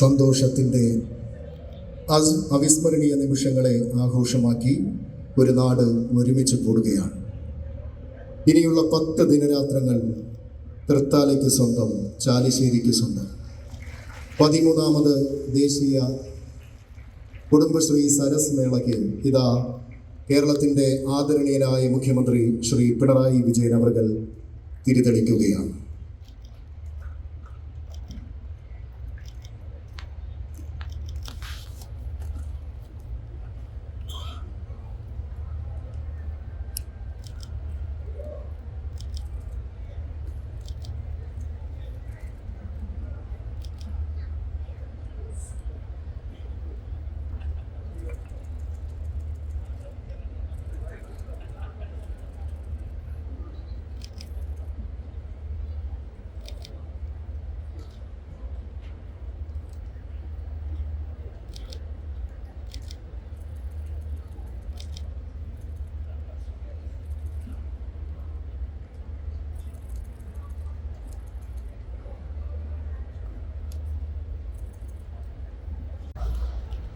സന്തോഷത്തിന്റെ അവിസ്മരണീയ നിമിഷങ്ങളെ ആഘോഷമാക്കി ഒരു നാട് ഒരുമിച്ച് കൂടുകയാണ്. ഇനിയുള്ള പത്ത് ദിനരാത്രങ്ങൾ തൃത്താലയ്ക്ക് സ്വന്തം ചാലിശ്ശേരിക്ക് സ്വന്തം. പതിമൂന്നാമത് ദേശീയ കുടുംബശ്രീ സരസ് മേളയ്ക്ക് ഇതാ കേരളത്തിന്റെ ആദരണീയനായ മുഖ്യമന്ത്രി ശ്രീ പിണറായി വിജയൻ അവർ തിരിതെളിക്കുകയാണ്.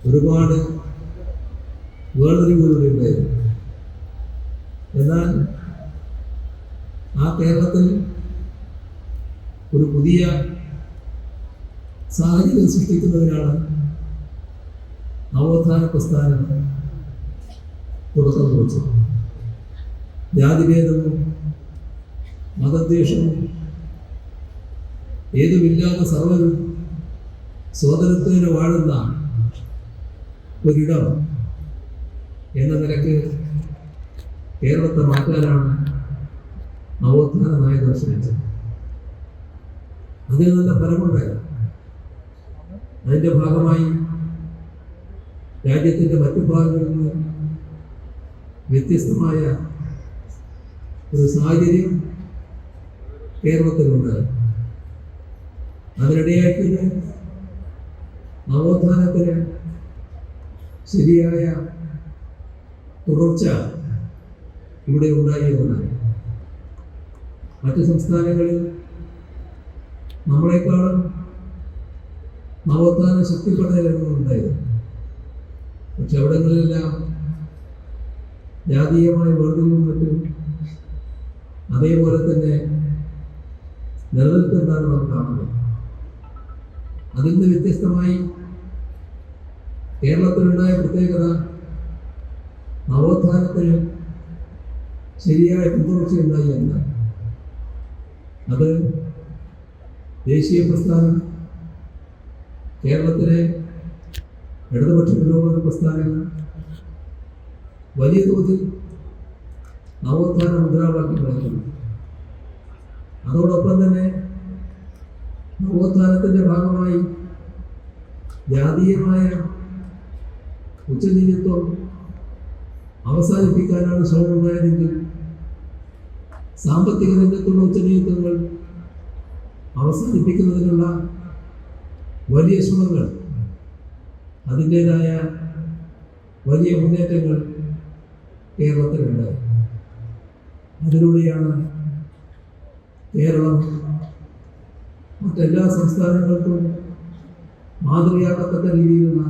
ഒരുപാട് വേർതിരിവുകളുടെ ഉണ്ടായിരുന്നു. എന്നാൽ ആ കേരളത്തിൽ ഒരു പുതിയ സാഹചര്യം സൃഷ്ടിക്കുന്നതിനാണ് നവോത്ഥാന പ്രസ്ഥാനം തുടക്കം കുറിച്ചത്. ജാതിഭേദവും മതദ്വേഷവും ഏതുമില്ലാത്ത സർവരും സ്വാതന്ത്ര്യത്തിന് വാഴുന്ന ഒരിടം എന്ന നിലയ്ക്ക് കേരളത്തെ മാറ്റാനാണ് നവോത്ഥാനമായി ദർശനിച്ചത് അതിന് നല്ല ഫലമുണ്ടായി അതിന്റെ ഭാഗമായി രാജ്യത്തിന്റെ മറ്റു ഭാഗങ്ങളിൽ നിന്ന് വ്യത്യസ്തമായ ഒരു സാഹചര്യം കേരളത്തിലുണ്ടായി. അതിനിടയായിട്ട് നവോത്ഥാനത്തിന് ശരിയായ തുടർച്ച ഇവിടെ ഉണ്ടായി എന്നാണ് മറ്റ് സംസ്ഥാനങ്ങളിൽ നമ്മളെക്കാളും നവോത്ഥാന ശക്തിപ്പെട്ട രംഗങ്ങളുണ്ടായിരുന്നു പക്ഷെ അവിടങ്ങളിലെല്ലാം ജാതീയമായ വേർതിരിവും മറ്റും അതേപോലെ തന്നെ നിലനിൽക്കുന്നതാണ് നാം കാണുന്നത് അതിൽ നിന്ന് വ്യത്യസ്തമായി കേരളത്തിലുണ്ടായ പ്രത്യേകത നവോത്ഥാനത്തിന് ശരിയായ പിന്തുടർച്ചയുണ്ടായി എന്ന്. അത് ദേശീയ പ്രസ്ഥാനം കേരളത്തിലെ ഇടതുപക്ഷ പുരോഗമന പ്രസ്ഥാനങ്ങൾ വലിയ തോതിൽ നവോത്ഥാന മുദ്രാവാക്യം നൽകുന്നു അതോടൊപ്പം തന്നെ നവോത്ഥാനത്തിന്റെ ഭാഗമായി ജാതീയമായ ഉച്ചനീതിത്വം അവസാനിപ്പിക്കാനാണ് ശ്രമമുണ്ടായതെങ്കിൽ സാമ്പത്തിക രംഗത്തുള്ള ഉച്ചനീതിത്വങ്ങൾ അവസാനിപ്പിക്കുന്നതിനുള്ള വലിയ ശ്രമങ്ങൾ അതിന്റെതായ വലിയ മുന്നേറ്റങ്ങൾ കേരളത്തിലുണ്ട്. അതിലൂടെയാണ് കേരളം മറ്റെല്ലാ സംസ്ഥാനങ്ങൾക്കും മാതൃകയാക്കത്തക്ക രീതിയിലുള്ള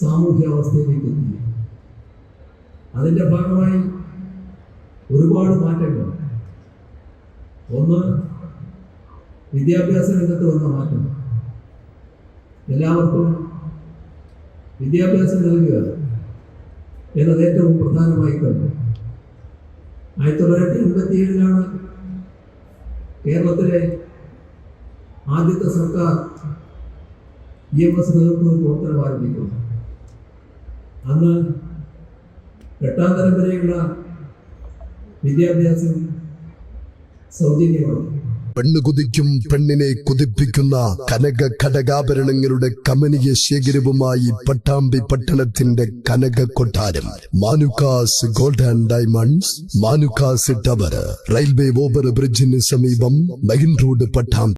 സാമൂഹ്യ അവസ്ഥയിലേക്ക് എത്തി അതിന്റെ ഭാഗമായി ഒരുപാട് മാറ്റങ്ങൾ. ഒന്ന് വിദ്യാഭ്യാസ രംഗത്ത് വന്ന മാറ്റം. എല്ലാവർക്കും വിദ്യാഭ്യാസം നൽകുക എന്നത് ഏറ്റവും പ്രധാനമായി കണ്ടു. ആയിരത്തി തൊള്ളായിരത്തി എൺപത്തി ഏഴിലാണ് കേരളത്തിലെ ആദ്യത്തെ സർക്കാർ ഇ എം എസ് നേതൃത്വത്തിൽ പ്രവർത്തനം ആരംഭിക്കുന്നു അന്ന് എട്ടാം തരം വരെയുള്ള വിദ്യാഭ്യാസം സൗജന്യമാണ്. പെണ്ണ് കുതിക്കും പെണ്ണിനെ കുതിപ്പിക്കുന്ന കനക ഘടകാഭരണങ്ങളുടെ കമനീയ ശേഖരവുമായി പട്ടാമ്പി പട്ടണത്തിന്റെ കനക കൊട്ടാരം. Manukkas gold and diamonds Manukkas tower railway over ബ്രിഡ്ജിന് സമീപം മെയിൻ റോഡ് പട്ടാമ്പി.